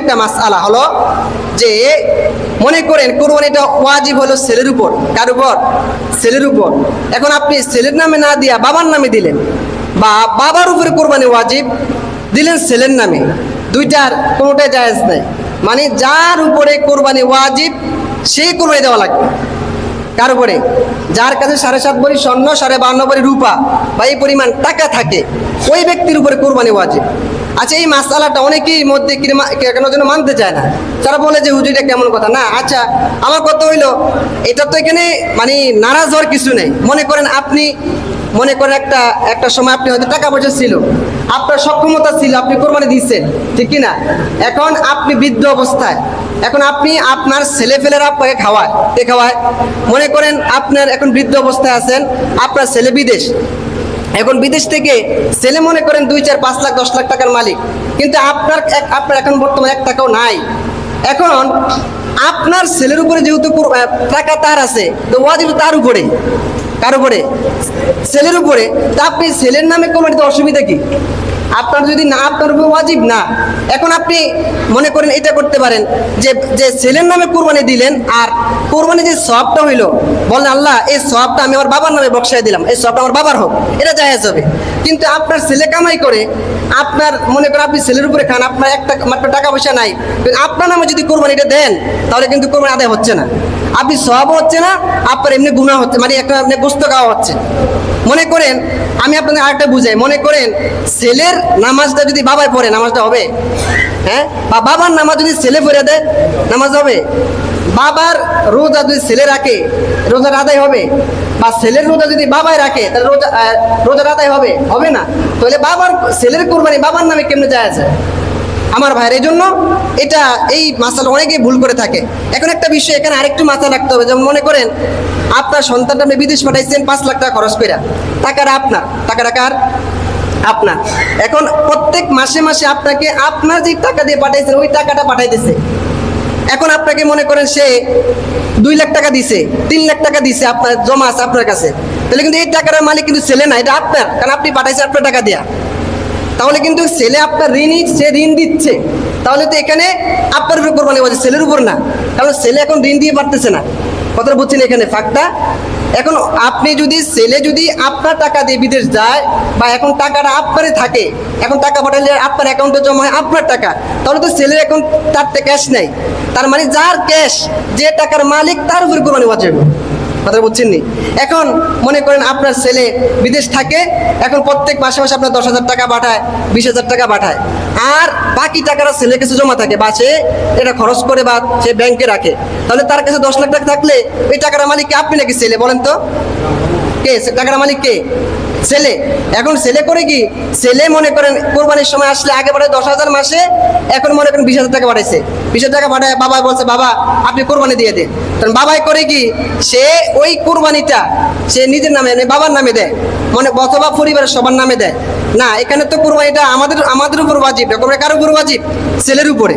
একটা মাস আলা হলো যে মনে করেন কোরবানিটা ওয়াজিব হলো ছেলের উপর। কার উপর? ছেলের উপর। এখন আপনি ছেলের নামে না দিয়া বাবার নামে দিলেন, বা বাবার উপরে কোরবানি ওয়াজিব দিলেন ছেলের নামে, দুইটার কোনোটাই জায়েজ নাই। মানে যার উপরে কোরবানি ওয়াজিব সেই কোরবানি দেওয়া লাগবে। কার উপরে? যার কাছে সাড়ে সাত ভরি স্বর্ণ, সাড়ে বান্ন ভরি রূপা বা এই পরিমাণ টাকা থাকে, ওই ব্যক্তির উপরে কোরবানি ওয়াজিব। আচ্ছা এই মাসালাটা অনেকেই মধ্যে কেন যেন মানতে চায় না। তারা বলে যে, হুজুর, এটা কেমন কথা? না আচ্ছা আমার কথা হইল, এটা তো এখানে মানে নারাজ হওয়ার কিছু নেই। মনে করেন আপনি মনে করেন একটা একটা সময় আপনি হয়তো টাকা পয়সা ছিল, আপনার সক্ষমতা ছিল, আপনি কোরবানি দিচ্ছেন ঠিক কি না এখন আপনি বৃদ্ধ অবস্থায়, এখন আপনি আপনার ছেলে ফেলেরা আপনাকে খাওয়ায়, কে খাওয়ায়? মনে করেন আপনার এখন বৃদ্ধ অবস্থায় আছেন, আপনার ছেলে বিদেশ। এখন বিদেশ থেকে ছেলে মনে করেন দুই চার পাঁচ লাখ, দশ লাখ টাকার মালিক, কিন্তু আপনার আপনার এখন বর্তমানে এক টাকাও নাই। এখন আপনার ছেলের উপরে যেহেতু টাকা তার আছে, তো ওয়াজিব তার উপরে। কার উপরে? ছেলের উপরে। তা আপনি ছেলের নামে কমাটিতে অসুবিধা কি? আপনার যদি না, আপনার উপর ওয়াজিব না। এখন আপনি মনে করেন এটা করতে পারেন, যে যে ছেলের নামে কোরবানি দিলেন, আর কোরবানি যে সবটা হইল বলেন আল্লাহ, এই সবটা আমি আমার বাবার নামে বক্সায় দিলাম, এই সবটা আমার বাবার হোক, এটা জায়েজ হবে। কিন্তু আপনার ছেলে কামাই করে, আপনার মনে করেন আপনি ছেলের উপরে খান, আপনার একটা, মাত্র টাকা পয়সা নাই, আপনার নামে যদি কোরবানিটা দেন, তাহলে কিন্তু কোরবানি আদায় হচ্ছে না। আপনি সব হচ্ছে না, আপনার এমনি গুণা হচ্ছে মানে একটা এমনি গোস্ত খাওয়া হচ্ছে। মনে করেন, আমি আপনাদের আরেকটা বুঝাই, মনে করেন, ছেলের নামাজটা যদি বাবায় পড়ে, নামাজটা হবে? হ্যাঁ? বা বাবার নামাজ যদি ছেলে পড়ে দেয়, নামাজ হবে? বাবার রোজা যদি ছেলে রাখে, রোজার আদায় হবে? বা ছেলের রোজা যদি বাবাই রাখে, তাহলে রোজা রোজার আদায় হবে? হবে না? তাহলে বাবার ছেলের কোরবানি বাবার নামে কেমনে যায় আছে? আমার ভাইয়ের, এই জন্য এটা, এই মাসাল অনেকেই ভুল করে থাকে। এখন একটা বিষয়, এখানে আরেকটু মাথা রাখতে হবে। যেমন মনে করেন, আপনার সন্তানটা আপনি বিদেশ পাঠাইছেন, পাঁচ লাখ টাকা খরচ করে টাকাটা আপনার। টাকাটা কার? আপনার। এখন প্রত্যেক মাসে মাসে আপনাকে আপনার যে টাকা দিয়ে পাঠাইছেন, ওই টাকাটা পাঠাইতেছে। এখন আপনাকে মনে করেন সে দুই লাখ টাকা দিছে, তিন লাখ টাকা দিছে, আপনার জমা আছে আপনার কাছে। তাহলে কিন্তু এই টাকার মালিক কিন্তু ছেলে না, এটা আপনার। কারণ আপনি পাঠাইছেন আপনার টাকা দেয়া। তাহলে কিন্তু ছেলে আপনার ঋণই সে ঋণ দিচ্ছে। তাহলে তো এখানে আপনার উপর কোরবানি বলছে ছেলের উপর না। কারণ ছেলে এখন ঋণ দিয়ে পারতেছে না। কথাটা বুঝছেন এখানে, ফাঁকটা? এখন আপনি যদি, ছেলে যদি আপনার টাকা দিয়ে বিদেশ যায় বা এখন টাকাটা আপনারই থাকে, এখন টাকা পাঠালে আপনার অ্যাকাউন্টে জমা হয় আপনার টাকা, তাহলে তো ছেলের এখন তার ক্যাশ নেই। তার মানে যার ক্যাশ যে টাকার মালিক তার উপর কোরবানি বাঁচবে কথা বুঝছেন নি? এখন মনে করেন আপনার ছেলে বিদেশ থাকে, এখন প্রত্যেক মাসে মাসে আপনার দশ হাজার টাকা পাঠায়, বিশ হাজার টাকা পাঠায়। আর বাকি টাকাটা ছেলের কাছে জমা থাকে, বা সে এটা খরচ করে বা সে ব্যাংকে রাখে। তাহলে তার কাছে দশ লাখ টাকা থাকলে ওই টাকাটা মালিক কে? আপনি নাকি ছেলে বলেন তো? কে? টাকাটা মালিক কে? ছেলে। এখন ছেলে করে কি? ছেলে মনে করেন কোরবানির সময় আসলে আগে পাঠায় দশ হাজার মাসে, এখন মনে করেন বিশ হাজার টাকা পাঠাইছে। বিশ হাজার টাকা পাঠায় বাবা বলছে, বাবা, আপনি কোরবানি দিয়ে দেন। কারণ বাবাই করে কি? সে ওই কোরবানিটা সে নিজের নামে মানে বাবার নামে দেয়। মানে অথবা পরিবারের সবার নামে দেয়। না, এখানে তো কোরবানিটা আমাদের আমাদের উপর বাজিব না, কোরবানি কার উপর বাজিব ছেলের উপরে।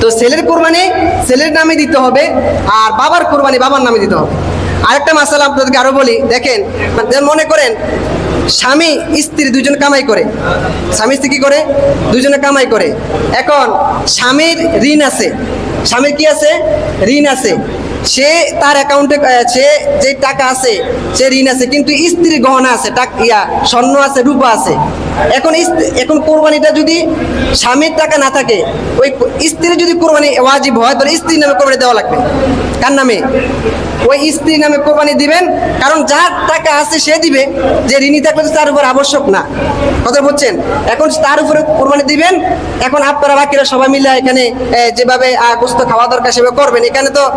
তো ছেলের কোরবানি ছেলের নামে দিতে হবে, আর বাবার কোরবানি বাবার নামে দিতে হবে। আরেকটা মাসাল আপনাদেরকে আরও বলি, দেখেন যেমন মনে করেন, স্বামী, স্ত্রী দুজন কামাই করে। স্বামী, স্ত্রী কি করে? দুজনে কামাই করে। এখন, স্বামীর ঋণ আছে। স্বামীর কি আছে? ঋণ আছে। সে তার অ্যাকাউন্টে সে যে টাকা আছে, সে ঋণ আছে, কিন্তু স্ত্রীর গহনা আছে ইয়া, স্বর্ণ আছে, রূপা আছে। এখন স্ত্রী- এখন কোরবানিটা যদি স্বামীর টাকা না থাকে, ওই স্ত্রীর যদি কোরবানি ওয়াজিব হয়, তাহলে স্ত্রীর নামে কোরবানি দেওয়া লাগবে। কার নামে? ওই স্ত্রীর নামে কোরবানি দিবেন, কারণ যার টাকা আছে সে দিবে, যে ঋণী থাকলে তার উপর আবশ্যক না। কথা বলছেন এখন তার উপরে কোরবানি দিবেন, এখন আপনারা বাকিরা সবাই মিলে এখানে যেভাবে গোস্ত খাওয়া দরকার সেভাবে করবেন। এখানে তো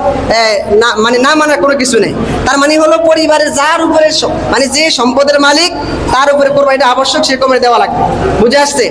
না মানে না মানার কোনো কিছু নেই। তার মানে হলো পরিবারের যার উপরে মানে যে সম্পদের মালিক, তার উপরে কোরবানিটা আবশ্যক সে কমে দেওয়া লাগবে। বুঝে আসছে?